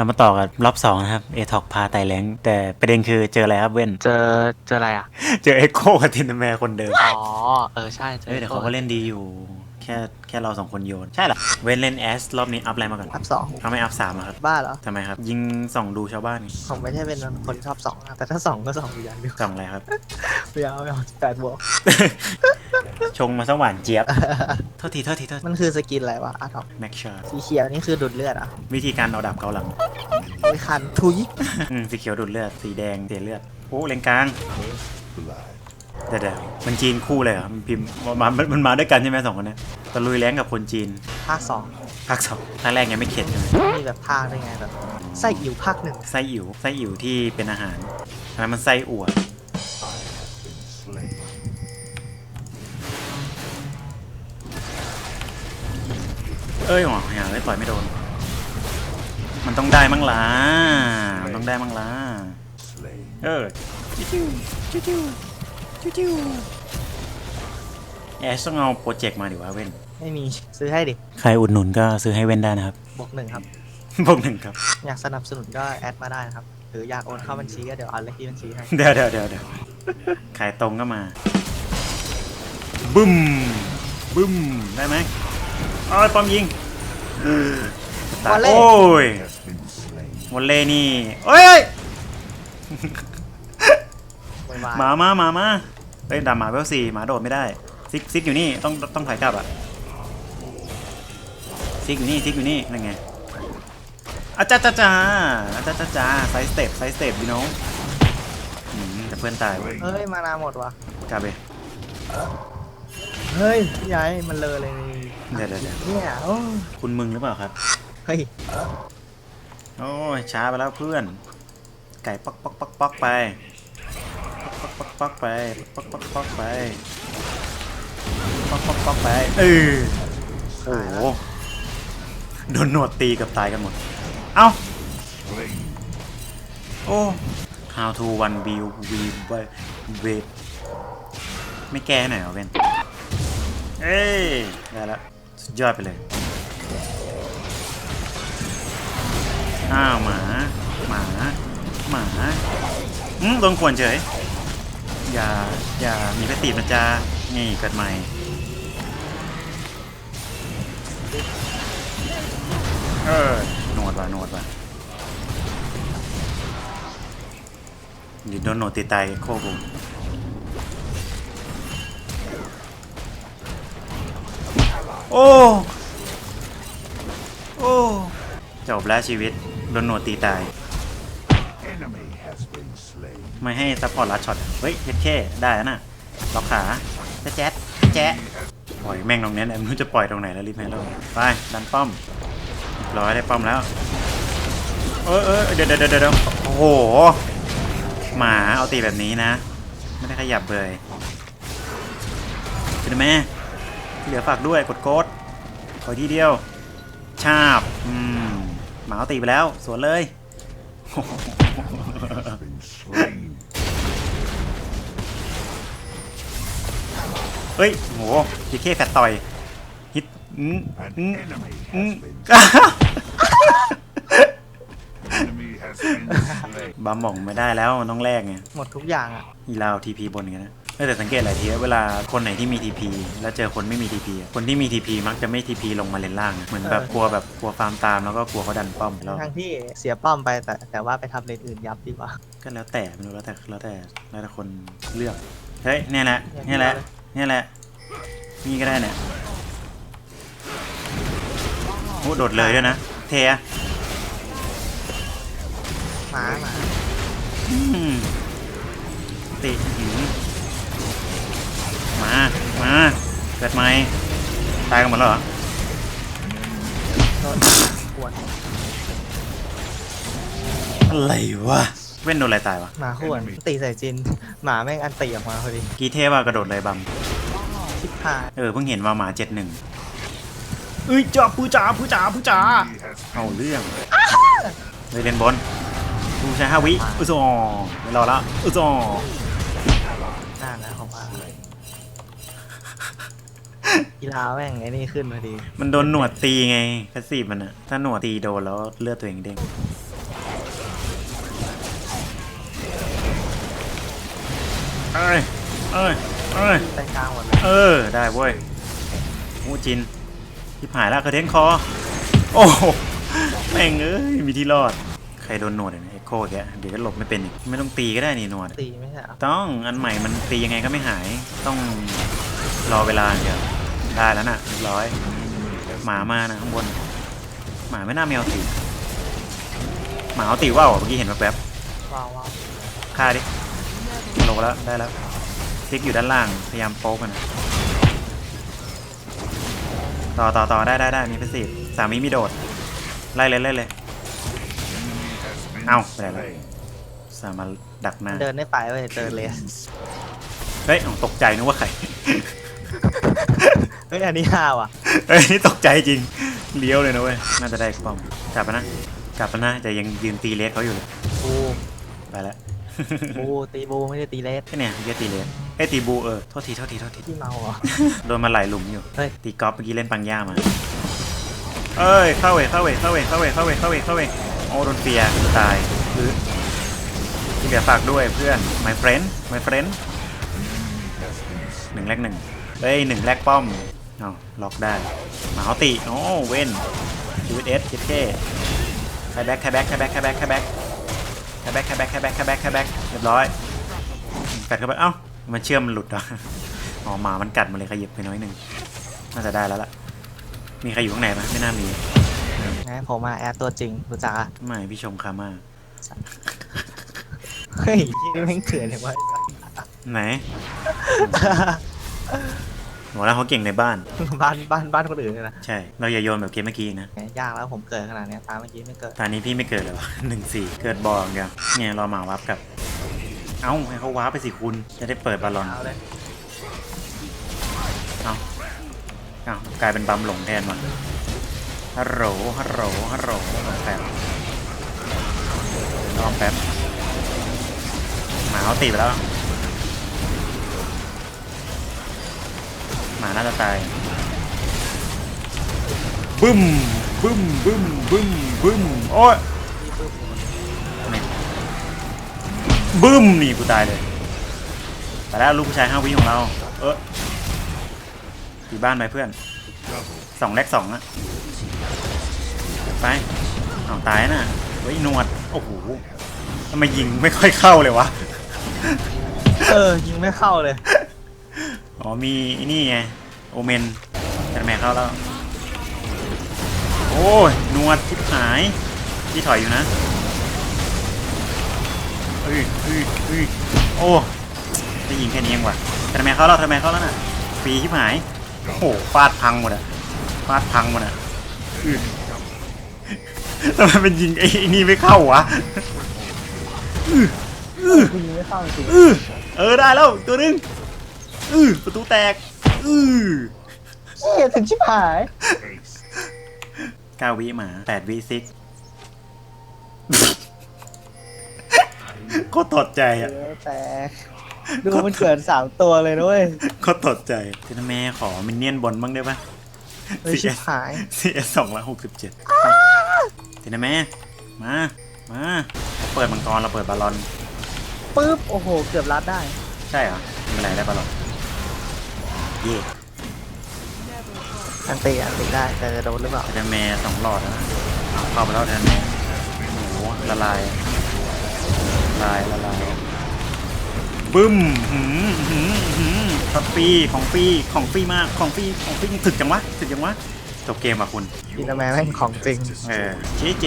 เรามาต่อกับรอบสองนะครับเอท็อกพาไต่แรงค์แต่ประเด็นคือเจออะไรครับเว้น เจอเจออะไรอะ เจอเอ็กโคกับทินแมคนเดิม อ๋อ เออ ใช่เจอเฮ้ยแต่เขาก็เล่นดีอยู่แค่แค่เราสองคนโยน ใช่เหรอเว้นเล่นแอสรอบนี้อัพอะไรมาก่อนอัพสองทำไมอัพสามอะครับบ้าเหรอทำไมครับ ยิงส่องดูชาวบ้านผมไม่ใช่เป็นคนชอบสองนะแต่ถ้าสองก็สองอยู่อย่างเดียวส่องอะไรครับไม่เอาไม่เอาแปดบวกชงมาสว่านเจี๊ยบโทษทีโทษทีโทษมันคือสกินอะไรวะอาร์ทอกแม็กชาร์สีเขียวนี่คือดูดเลือดอะวิธีการเอาดับเกาหลังไม่คันทุยอืมสีเขียวดูดเลือดสีแดงเสียเลือดโอ้เลนกลาง เดี๋ยวเดี๋ยวมันจีนคู่เลยเหรอมันพิมพ์มามันมันมาด้วยกันใช่ไหมสองคนเนี้ตะลุยแรงกับคนจีนภาคสองภาคสองภาคแรกยังไม่เข็ดใช่ไหมมีแบบภาคได้ไงแบบไส้อิ๋วภาคหนึ่งไส้อิ๋วไส้อิ๋วที่เป็นอาหารอันนั้นมันไส้อั่วเอ้ยหวะอย่าเลยต่อยไม่โดน มันต้องได้มั้งล่ะมันต้องได้มั้งล่ะเออจิ้วจิ้ว จิ้วจิ้วจิ้วแอชต้องเอาโปรเจกต์มาดิวะเว้น ไม่มีซื้อให้ดิ ใครอุดหนุนก็ซื้อให้เว้นได้นะครับ บวกหนึ่งครับพวกหนึ่งครับ อยากสนับสนุนก็แอดมาได้นะครับ หรืออยากโอนเข้าบัญชีก็เดี๋ยวเอาเลขที่บัญชีให้ เดี๋ยวเดี๋ยวเดี๋ยวเดี๋ยวขายตรงก็มา บึ้ม บึ้ม ได้ไหมเอ้ยปอมยิงตายโอ้ยวอลเล่นี่เอ้ย เอ้ยไม่ว่าหมามาหมามาเฮ้ยดาบหมาเวลสี่หมาโดดไม่ได้ซิกซิกอยู่นี่ต้องต้องถอยกลับอะซิกอยู่นี่ซิกอยู่นี่นั่นไงอาจ้าจ้าจ้าอาจ้าจ้าจ้าไซส์สเต็ปไซส์สเต็ปพี่น้องอืมแต่เพื่อนตายเว้ยเฮ้ย มานาหมดวะกลับไปเฮ้ยยายมันเลอเลยเดี๋ยวเดี๋ยวเดี๋ยวเนี่ยโอ้คุณมึงหรือเปล่าครับ เฮ้ย โอ้ยช้าไปแล้วเพื่อน ไก่ป๊อกป๊อกป๊อกป๊อกไป ป๊อกป๊อกป๊อกไปป๊อกป๊อกป๊อกไปป๊อกป๊อกป๊อกไปเออโอ้โหโดนหนวดตีกับตายกันหมด เอ้าโอ้ how to one view v w a v ไม่แก้หน่อยเหรอเว้นเอ้ยได้แล้วสุดยอดไปเลยอ้าวหมาหมาหมาอืมโดนขวนเฉย อย่า อย่ามีพติดนะจ๊ะนี่เกิดใหม่เออหนวดว่ะหนวดว่ะดี๋ยวโดนหนวดตีตายโคบุโอ้โอ้จบแล้วชีวิตโดนหนวดตีตาย ไม่ให้ซัพพอร์ตลัดช็อตเฮ้ยเย้แค่ได้แล้วนะล็อกขาแจ๊ะแจ๊ะแจ๊ะปล่อยแม่งตรงนี้แหละไม่รู้จะปล่อยตรงไหนแล้วรีบให้เราไปดันป้อมร้อยได้ป้อมแล้ว เออเออเดี๋ยวเดี๋ยวเดี๋ยวเดี๋ยวโอ้โหหมาเอาตีแบบนี้นะ ไม่ได้ขยับเลยเป็นไหมที่เหลือฝากด้วยกดโค้ดขอทีเดียวชาบอืมหมาเอาตีไปแล้วสวนเลย เฮ้ยโหพีเคแฟตต่อยฮิตอืม An อืม enemy อืม has been enemy has been slain. บัมบอกไม่ได้แล้วมันต้องแลกไงหมดทุกอย่างอะอีลาวทีพีบนกันนะเออแต่สังเกตหลายทีเวลาคนไหนที่มีทีพีแล้วเจอคนไม่มีทีพีคนที่มีทีพีมักจะไม่ทีพีลงมาเลนล่างอะเหมือนแบบเออกลัวแบบกลัวฟาร์มตามแล้วก็กลัวเขาดันป้อมแล้วทั้งที่เสียป้อมไปแต่แต่ว่าไปทำเลนอื่นยับดีกว่าก็แล้วแต่ไม่รู้แล้วแต่แล้วแต่แล้วแต่คนเลือกเฮ้ยเนี่ยแหละเนี่ยแหละเนี่ยแหละ นี่ก็ได้เนี่ยโอ้โดดเลยด้วยนะ เทอะหมาหมาอืมติหืมมา มาเกิดไหมตายกันหมดแล้วเหรอโดนปวดอะไรวะ เว้นโดนอะไรตายวะหมาข่วนตีใส่จิน หมาแม่งอันตีออกมาพอดีกีเทพอะกระโดดเลยบัมชิบหายเออเพิ่งเห็นว่าหมาเจ็ดหนึ่งเอ้ยจ้าปูจ๋าปูจ๋าปูจ๋า He has เอาเรื่องเลยเล่นบนดูใช้ห้าวิอุซอไม่รอแล้วอุซอหน้านะของว่ากีฬาแม่งไอ้นี่ขึ้นพอดี มันโดนหนวดตีไงแพสซีฟมันอะถ้าหนวดตีโดนแล้วเลือดตัวเองเด้ง อ้ยเอ้ยเอ้ยเต้นกลางหมดเลยเออ ได้เว้ยโอ้จินที่ผายแล้วกระเด็นคอ โอ้โหแม่งเอ้ย มีที่รอด ใครโดนหนวดเนี่ยเอ็กโคแกเดี๋ยวก็หลบไม่เป็นอีกไม่ต้องตีก็ได้นี่หนวด ตีไม่ใช่เหรอต้อง อันใหม่มันตียังไงก็ไม่หาย ต้องรอเวลาอย่างเดียวได้แล้วน่ะเรียบร้อย หมามานะข้างบน หมาไม่น่าแมวตีหมาเอาตีว่าวเมื่อกี้เห็นแวบว้าวว้าวๆฆ่าดิ ลงแล้วได้แล้วคลิกอยู่ด้านล่างพยายามโป๊กมันนะต่อต่อต่อได้ได้ได้มีเพชรสีสามีมีโดดไล่เลยไล่เลย Enemy has been Ow, there, there. slain. สามารถดักหน้าเดินได้ไปเว้ยเดินเลยเฮ้ยอ๋อตกใจนึกว่าใครเฮ้ยอันนี้ห้าว่ะเฮ้ยนี่ตกใจจริงเลี้ยวเลยนะเว้ยน่าจะได้ป้อมกลับมานะกลับมานะแต่ยังยืนตีเลสเขาอยู่เลยบู ไปแล้วบูตีบูไม่ได้ตีเลสแค่เนี่ยเมื่อกี้ตีเลสเอ้ยตีบูเออ โทษที โทษที โทษที ที่เมาเหรอ โดนมาหลายหลุมอยู่ เฮ้ย ตีกอล์ฟเมื่อกี้เล่นปังย่ามา เอ้ย เข้าเวเข้าเวเข้าเวเข้าเวเข้าเวเข้าเวเข้าเวโอ้โดนเฟียร์ตายคือที่เบียร์ฝากด้วยเพื่อน my friend my friend หนึ่งแรกหนึ่งเฮ้ยหนึ่งแรกป้อมเอาล็อกได้หมาเขาตีโอ้เว้นชีวิตเอสเจเท่แคแบ็กแคแบ็กแคแบ็กแคแบ็กแคแบ็ก แคแบ็กแคแบ็กแคแบ็กแคแบ็กแคแบ็กเรียบร้อยแฟดเข้าไปเอ้ามันเชื่อมมันหลุดเหรออ๋อหมามันกัดมันเลยขยับไปน้อยหนึ่งน่าจะได้แล้วล่ะ มีใครอยู่ข้างในไหมไม่น่ามีไงผมมาแอดตัวจริงรู้จักอะไม่พี่ชมคามาเฮ้ยยี่แม่งเถื่อนเลยวะไหน บอกแล้วเขาเก่งในบ้าน บ้านบ้านบ้านคนอื่นเลยนะใช่ เราอย่าโยนแบบเกมเมื่อกี้นะแหมยากแล้วผมเกิดขนาดเนี้ยตามเมื่อกี้ไม่เกิดตอนนี้พี่ไม่เกิดเลยวะหนึ่งสี่เกิดบอลอย่างเดียวเนี่ยรอหมาวับกลับ เอ้าให้เขาว้าร์ปไปสิคุณจะได้เปิดบอลลอนเอาเลยเอ้าเอ้ากลายเป็นบัมหลงแทนว่ะฮัลโหลฮัลโหลฮัลโหลรอแป๊บรอแป๊บหมาเขาตีไปแล้ว หมาน่าจะตายบึ้มบึ้มบึ้มบึ้มบึ้มโอ้ยไม่บึ้มนี่กูตายเลยแต่แล้วลูกผู้ชายห้าวิของเรา เออตีบ้านไปเพื่อนสองแลกสองอะไปเอาตายน่ะเฮ้ยหนวดโอ้โหทำไมยิงไม่ค่อยเข้าเลยวะ เออยิงไม่เข้าเลย อ๋อมีไอ้นี่ไงโอเมนแต่แม่เข้าแล้ว โอ้ยหนวดทิพหายพี่ถอยอยู่นะเอ้ยเอ้ยเอ้ยโอ้ได้ยิงแค่นี้เองว่ะแต่แม่เข้าแล้วแต่แม่เข้าแล้วน่ะฟรีทิพหายโอ้โหฟาดพังหมดอะฟาดพังหมดอะอื้อทำไมเป็นยิงไอ้ไอ้นี่ไม่เข้าวะยิงไม่เข้าจริงเออเออได้แล้วตัวหนึงเออประตูแตกเออเอ๊ะถึงชิบหาย Ace. เก้าวิหมาแปดวิซิกโคตรตดใจอะแต่ดูมันเกิดสามตัวเลยด้วยโคตรตดใจเจนแม่ขอมินเนี่ยนบนบ้างได้ปะ เฮ้ยชิบหาย CS สองร้อยหกสิบเจ็ดเจนแม่มา มาเราเปิดมังกรเราเปิดบาลอน ปึ๊บ โอ้โห เกือบรัดได้ ใช่เหรอไม่เป็นไรได้บาลอนเย่อันตีอันตีได้แต่จะโดนหรือเปล่าเจนแม่สองหลอดแล้วนะเอาเข้าไปแล้วเจนแม่โอ้โหละลายละลายละลายบึ้มหืมหืมหืมของฟรีของฟรีของฟรีมากของฟรีของฟรีถึกจังวะถึกจังวะจบเกมอะคุณ อินเตอร์แมนแม่งของจริงเออ JJ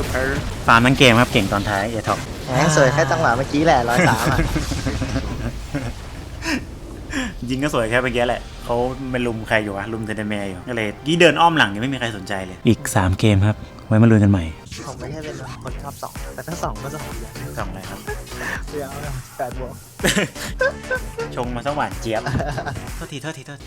W Per ฟาร์มทั้งเกมครับเก่งตอนท้ายเอท็อปแหมสวยแค่จังหวะเมื่อกี้แหละร้อยสามอะ ยิงก็สวยแค่เมื่อกี้แหละเขาไม่ลุมใครอยู่วะลุมเซนเดเมย์อยู่ก็เลยกี้เดินอ้อมหลังยังไม่มีใครสนใจเลย อีก 3 เกมครับ ไว้มาลุยกันใหม่ผมไม่ใช่เป็นคนชอบสองแต่ถ้าสองก็สองอยู่แล้วสองอะไรครับเดี๋ยวนะแปดบวกชงมาสกหวานเจี๊ยบโทษทีโทษทีโทษที